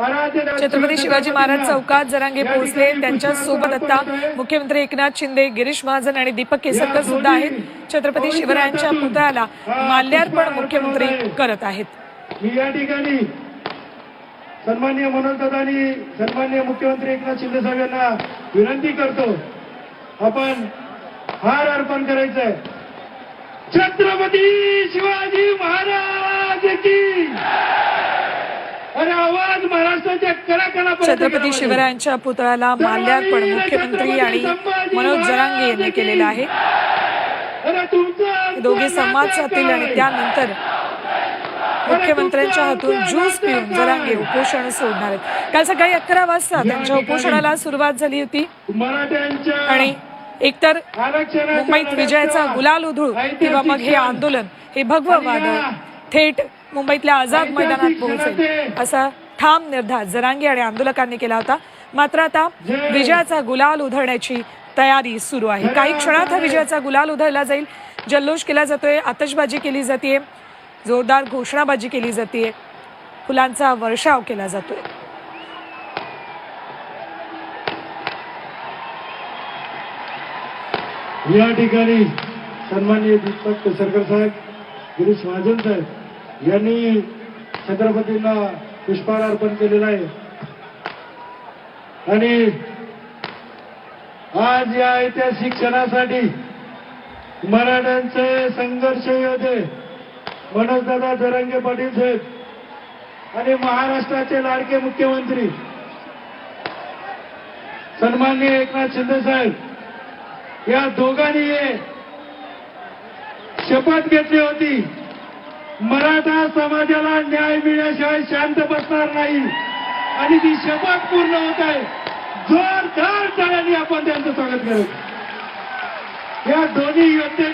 छत्रपती शिवाजी महाराज चौकात जरांगे पोहोचले त्यांच्यासोबत आता मुख्यमंत्री एकनाथ शिंदे गिरीश महाजन आणि दीपक केसरकर सुद्धा आहेत. छत्रपती शिवरायांच्या पुतळ्याला माल्यार्पण मुख्यमंत्री करत आहेत. मी या ठिकाणी सन्मान्य मनोज सन्मान्य मुख्यमंत्री एकनाथ शिंदे साहेब यांना विनंती करतो. आपण हार अर्पण करायचंय. छत्रपती शिवाजी महाराज की छत्रपती. शिवरायांच्या पुतळ्याला माल्यार्पण मुख्यमंत्री आणि मनोज जरांगे यांनी केलेलं आहे. दोघे संवाद साधतील आणि त्यानंतर मुख्यमंत्र्यांच्या हातून ज्यूस पिऊन जरांगे उपोषण सोडणार आहेत. काल सकाळी अकरा वाजता त्यांच्या उपोषणाला सुरुवात झाली होती. आणि एकतर मुंबईत विजयाचा गुलाल उधळू किंवा मग हे आंदोलन हे भगवं वादळ थेट मुंबईतल्या आझाद मैदानात पोहोचेल. असा ठाम निर्धार जरांगे आणि आंदोलकांनी केला होता. मात्र आता विजयाचा गुलाल उधळण्याची तयारी सुरू आहे. काही क्षणात हा विजयाचा गुलाल उधळला जाईल. जल्लोष केला जातोय. आतषबाजी केली जाते जोरदार घोषणाबाजी केली जाते फुलांचा वर्षाव केला जातोय. या ठिकाणी सन्माननीय दीपक केसरकर साहेब गिरीश महाजन साहेब यांनी छत्रपतींना पुष्पहार अर्पण केलेला आहे. आणि आज या ऐतिहासिक क्षणासाठी मराठ्यांचे संघर्ष योद्धे मनोजदादा जरंगे पाटील साहेब आणि महाराष्ट्राचे लाडके मुख्यमंत्री सन्माननीय एकनाथ शिंदे साहेब या दोघांनी शपथ घेतली होती. मराठा समाजाला न्याय मिळण्याशिवाय शांत बसणार नाही. आणि ती शपथ पूर्ण होत आहे. जोरदार टाळ्यांनी आपण त्यांचं स्वागत करू. या दोन्ही योद्धे